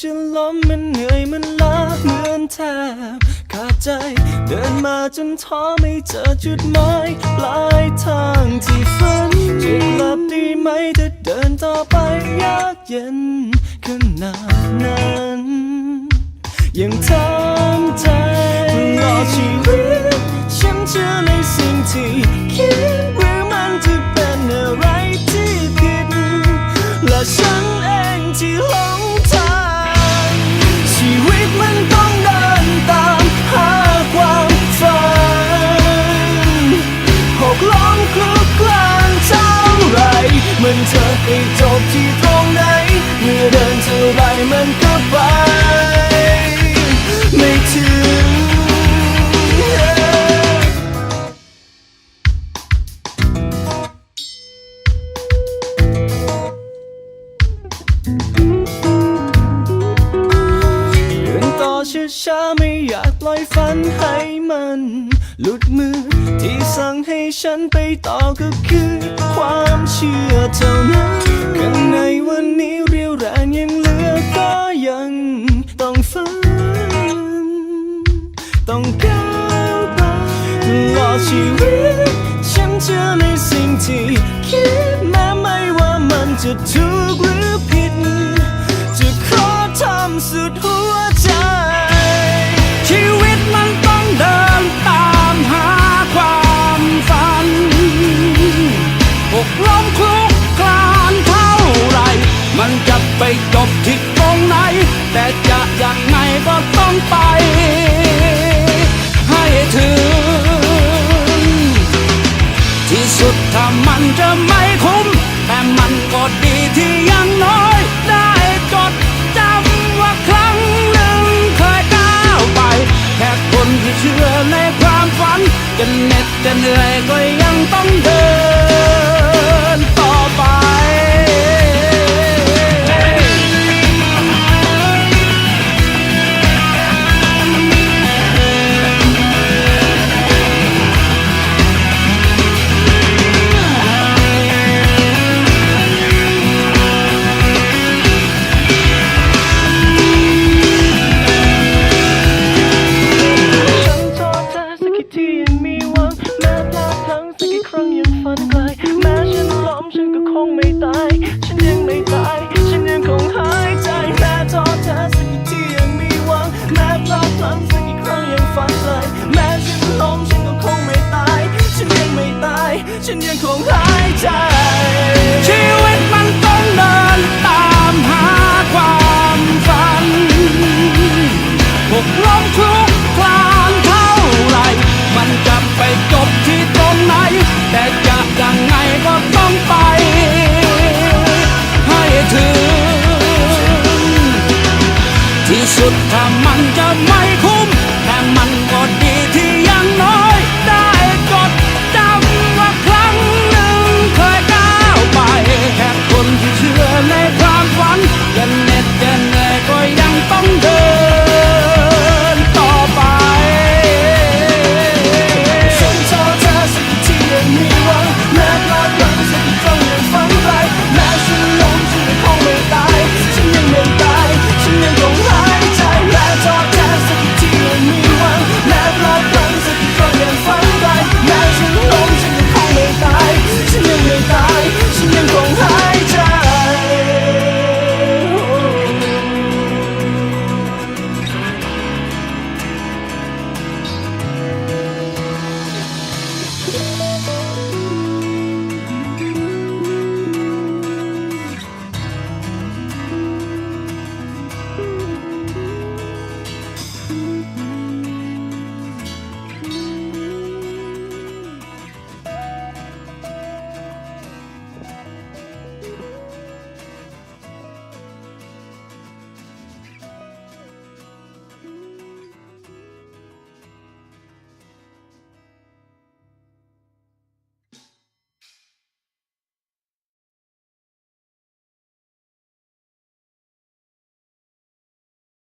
จะล้มมันเหนื่อยมันล้าเหมือนแทบขาดใจ เดินมาจนท้อไม่เจอจุดหมายปลายทางที่ฝันจะกลับดีไหมถ้าเดินต่อไปยากเย็นขนาดนั้นยังทำใจตลอชีวิตฉันเชื่อในสิ่งที่ เท่าไรมันก็ไป ไม่ถึงเดินต่อช้าๆไม่อยากปล่อยฝันให้มัน หลุดมือที่สั่งให้ฉันไปต่อก็คือความเชื่อ ดชีวิต ฉันเชื่อในสิ่งที่คิดแม้ไม่ว่ามันจะถูกหรือผิด จะขอทำสุดหัว จะเหนื่อยก็ยังต้องเดิน ฉันยังคงหายใจ ชีวิตมันต้องเดินตามหาความฝันหกล้มคลุกคลานเท่าไหรมันจะไปจบที่ตรงไหน แต่จะยังไงก็ต้องไป ให้ถึง ที่สุดถ้ามันจะไม่